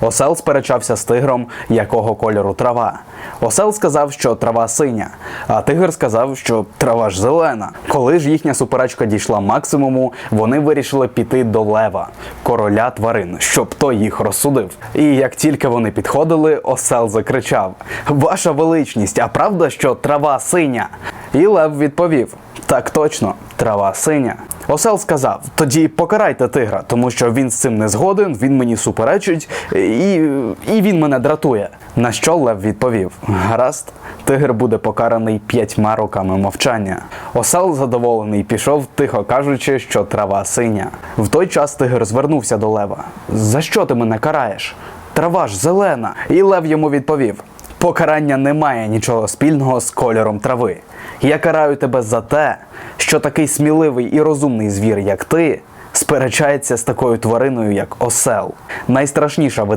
Осел сперечався з тигром, якого кольору трава. Осел сказав, що трава синя, а тигр сказав, що трава ж зелена. Коли ж їхня суперечка дійшла максимуму, вони вирішили піти до лева, короля тварин, щоб той їх розсудив. І як тільки вони підходили, осел закричав: Ваша величність, а правда, що трава синя? І лев відповів: Так точно, трава синя. Осел сказав: тоді покарайте тигра, тому що він з цим не згоден, він мені суперечить і, і він мене дратує. На що Лев відповів: Гаразд, тигр буде покараний п'ятьма роками мовчання. Осел задоволений пішов, тихо кажучи, що трава синя. В той час тигр звернувся до лева. За що ти мене караєш? Трава ж зелена. І Лев йому відповів: Покарання не має нічого спільного з кольором трави. Я караю тебе за те, що такий сміливий і розумний звір, як ти, сперечається з такою твариною, як осел. Найстрашніша витрата.